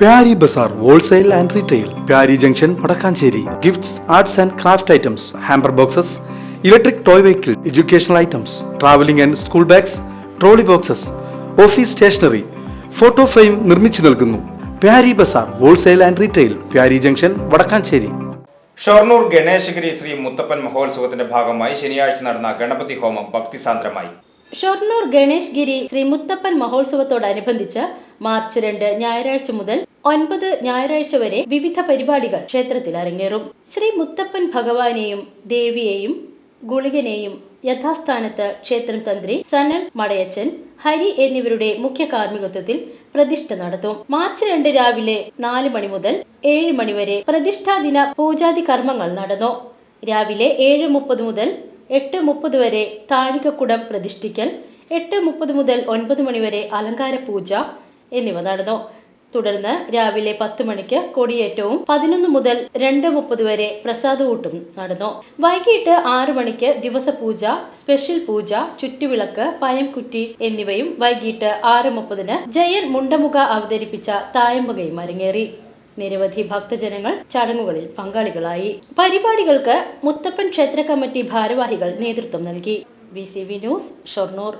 Pyari Bazar wholesale and retail Pyari junction Vadakkanchery. Gifts arts and craft items hamper boxes electric toy vehicle educational items travelling and school bags trolley boxes office stationery photo frame നിർമ്മിച്ചു നൽകുന്നു. Pyari Bazar wholesale and retail Pyari junction Vadakkanchery. Shoranur Ganeshagiri Shri Muthappan മഹോത്സവത്തിന്റെ ഭാഗമായി ശനിയാഴ്ച നടന്ന ഗണപതി ഹോമം ഭക്തിസാന്ദ്രമായി. ഷൊർണൂർ ഗണേഷ് ഗിരി ശ്രീ മുത്തപ്പൻ മഹോത്സവത്തോടനുബന്ധിച്ച് March രണ്ട് ഞായറാഴ്ച മുതൽ ഒൻപത് ഞായറാഴ്ച വരെ വിവിധ പരിപാടികൾ ക്ഷേത്രത്തിൽ അരങ്ങേറും. ശ്രീ മുത്തപ്പൻ ഭഗവാനെയും ദേവിയെയും ഗുളികനെയും യഥാസ്ഥാനത്ത് ക്ഷേത്രം തന്ത്രി സനൽ മടയച്ചൻ ഹരി എന്നിവരുടെ മുഖ്യ കാർമ്മികത്വത്തിൽ പ്രതിഷ്ഠ നടത്തും. മാർച്ച് രണ്ട് രാവിലെ നാല് മണി മുതൽ ഏഴ് മണി വരെ പ്രതിഷ്ഠാദിന പൂജാതി കർമ്മങ്ങൾ നടന്നു. രാവിലെ ഏഴ് മുപ്പത് മുതൽ എട്ട് മുപ്പത് വരെ താഴികക്കുടം പ്രതിഷ്ഠിക്കൽ എട്ട് മുപ്പത് മുതൽ ഒൻപത് മണിവരെ അലങ്കാര പൂജ എന്നിവ നടന്നു തുടർന്ന് രാവിലെ പത്ത് മണിക്ക് കൊടിയേറ്റവും പതിനൊന്ന് മുതൽ രണ്ട് മുപ്പത് വരെ പ്രസാദകൂട്ടും നടന്നു. വൈകിട്ട് ആറ് മണിക്ക് ദിവസപൂജ സ്പെഷ്യൽ പൂജ ചുറ്റുവിളക്ക് പയംകുറ്റി എന്നിവയും വൈകിട്ട് ആറ് മുപ്പതിന് ജയൻ മുണ്ടമുഖ അവതരിപ്പിച്ച തായമ്പകയും അരങ്ങേറി. നിരവധി ഭക്തജനങ്ങൾ ചടങ്ങുകളിൽ പങ്കാളികളായി. പരിപാടികൾക്ക് മുത്തപ്പൻ ക്ഷേത്ര കമ്മിറ്റി ഭാരവാഹികൾ നേതൃത്വം നൽകി. B C V news Shoranur